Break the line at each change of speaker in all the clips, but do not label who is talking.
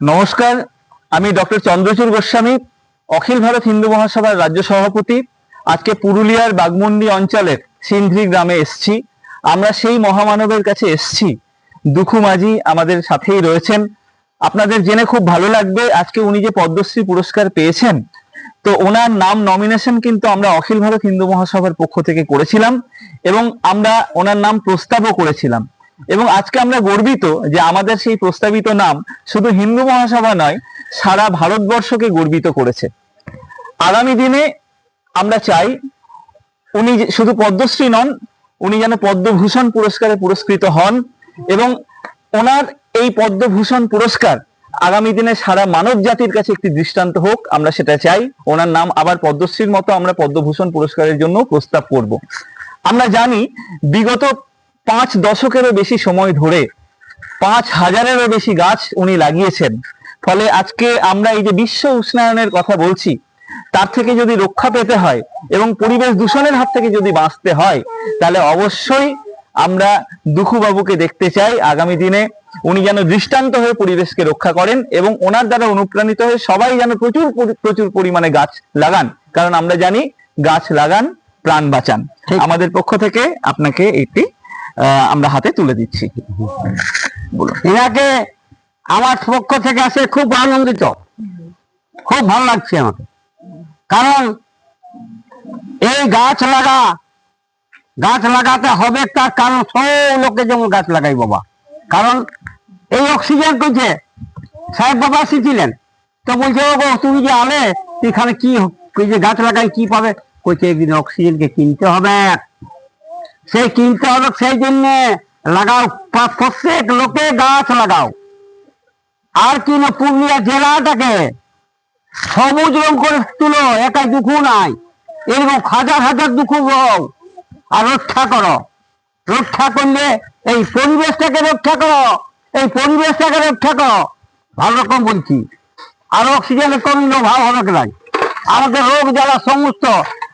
নমস্কার, আমি ডক্টর চন্দ্রচূড় গোস্বামী, অখিল ভারত হিন্দু মহাসভার রাজ্য সভাপতি। আজকে পুরুলিয়ার বাগমুন্ডি অঞ্চলের সিন্ধি গ্রামে এসছি। আমরা সেই মহামানবের কাছে এসছি। দুখু মাঝি আমাদের সাথেই রয়েছেন। আপনাদের জেনে খুব ভালো লাগবে আজকে উনি যে পদ্মশ্রী পুরস্কার পেয়েছেন। তো ওনার নাম নমিনেশন কিন্তু আমরা অখিল ভারত হিন্দু মহাসভার পক্ষ থেকে করেছিলাম এবং আমরা ওনার নাম প্রস্তাবও করেছিলাম। এবং আজকে আমরা গর্বিত যে আমাদের সেই প্রস্তাবিত নাম শুধু হিন্দু মহাসভা নয়, সারা ভারতবর্ষকে গর্বিত করেছে। আগামী দিনে আমরা চাই উনি শুধু পদ্মশ্রী নন, উনি যেন পদ্মভূষণ পুরস্কারে পুরস্কৃত হন এবং ওনার এই পদ্মভূষণ পুরস্কার আগামী দিনে সারা মানব জাতির কাছে একটি দৃষ্টান্ত হোক, আমরা সেটা চাই। ওনার নাম আবার পদ্মশ্রীর মতো আমরা পদ্মভূষণ পুরস্কারের জন্য প্রস্তাব করব। আমরা জানি বিগত পাঁচ দশকেরও বেশি সময় ধরে পাঁচ হাজারেরও বেশি গাছ উনি লাগিয়েছেন। ফলে আজকে আমরা এই যে বিশ্ব উষ্ণায়নের কথা বলছি তার থেকে যদি রক্ষা পেতে হয় এবং পরিবেশ দূষণের হাত থেকে যদি বাঁচতে হয় তাহলে অবশ্যই আমরা দুখু বাবুকে দেখতে চাই। আগামী দিনে উনি যেন দৃষ্টান্ত হয়ে পরিবেশকে রক্ষা করেন এবং ওনার দ্বারা অনুপ্রাণিত হয়ে সবাই যেন প্রচুর প্রচুর পরিমাণে গাছ লাগান। কারণ আমরা জানি গাছ লাগান প্রাণ বাঁচান। আমাদের পক্ষ থেকে আপনাকে এটি আহ, আমরা হাতে তুলে দিচ্ছি।
আমার পক্ষ থেকে আসে খুব আনন্দিত। খুব ভালো লাগছে আমাকে। কারণ এই গাছ লাগা, গাছ লাগাতে হবে তার কারণ সব লোকে যেমন গাছ লাগাই বাবা। কারণ এই অক্সিজেন করছে সাহেব বাবা এসেছিলেন তো বলছে ও তুমি যে আলে, এখানে কি গাছ লাগাই কি পাবে? কইছে, একদিন অক্সিজেনকে কিনতে হবে। সেই কিনতে হবে, সেই জন্য লাগাও প্রত্যেক লোকে গাছ লাগাও। আর কি না পুরুলিয়া জেলাটাকে। সবুজ রং করে তুলো, একাই দুঃখ নাই। এরকম হাজার হাজার দুঃখ হও আর রক্ষা করো। রক্ষা করলে এই পরিবেশটাকে রক্ষা করো। এই পরিবেশটাকে রক্ষা করো। ভালো রকম বলছি। আর অক্সিজেনের কমিলে ভাব হবে নাই আমাদের রোগ জ্বালা সমস্ত।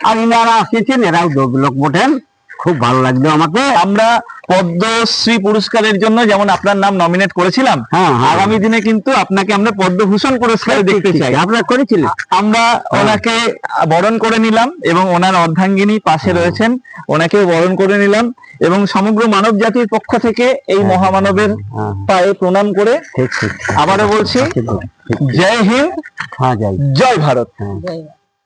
আর ইনারা এসেছেন এরাও লোক বটেন। খুব ভালো লাগল আমাকে।
আমরা পদ্মশ্রী পুরস্কারের জন্য যেমন আপনার নাম নমিনেট করেছিলাম
হ্যাঁ, হ্যাঁ।
আগামী দিনে কিন্তু আপনাকে আমরা পদ্মভূষণ পুরস্কারে দেখতে চাই।
আপনারা করেছিলেন?
আমরা ওনাকে বরণ করে নিলাম এবং ওনার অর্ধাঙ্গিনী পাশে রয়েছেন ওনাকেও বরণ করে নিলাম এবং সমগ্র মানব জাতির পক্ষ থেকে এই মহামানবের
হ্যাঁ।
পায়ে প্রণাম করে
ঠিক ঠিক
আবারও বলছি। জয় হিন্দ
হ্যাঁ
জয়। ভারত।
হ্যাঁ।